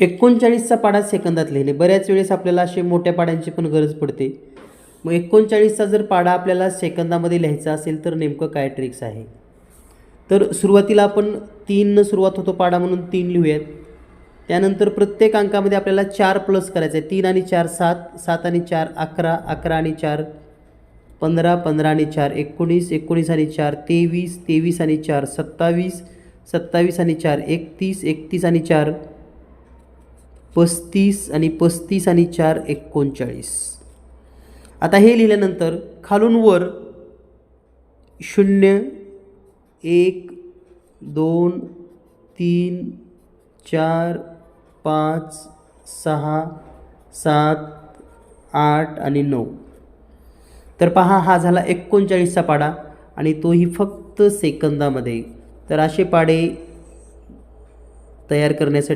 एकोणचाळीसचा पाडा सेकंदात लिहिले. बऱ्याच वेळेस आपल्याला असे मोठ्या पाड्यांची पण गरज पडते. मग एकोणचाळीसचा जर पाडा आपल्याला सेकंदामध्ये लिहायचा असेल तर नेमकं काय ट्रिक्स आहे? तर सुरुवातीला आपण तीननं सुरुवात होतो पाडा म्हणून तीन लिहूयात. त्यानंतर प्रत्येक अंकामध्ये आपल्याला चार प्लस करायचं आहे तीन आणि चार सात सात आणि चार अकरा अकरा आणि चार पंधरा पंधरा आणि चार एकोणीस एकोणीस आणि चार तेवीस तेवीस आणि चार सत्तावीस सत्तावीस आणि चार एकतीस एकतीस आणि चार पस्तीस आणि पस्तीस आणि चार एकोणचाळीस. आता हे लिहिल्यानंतर खालून वर शून्य एक दोन तीन चार पाच सहा सात आठ आणि नऊ. तर पहा हा झाला एकोणचाळीसचा पाडा आणि तोही फक्त सेकंदामध्ये. तर असे पाडे तयार करण्यासाठी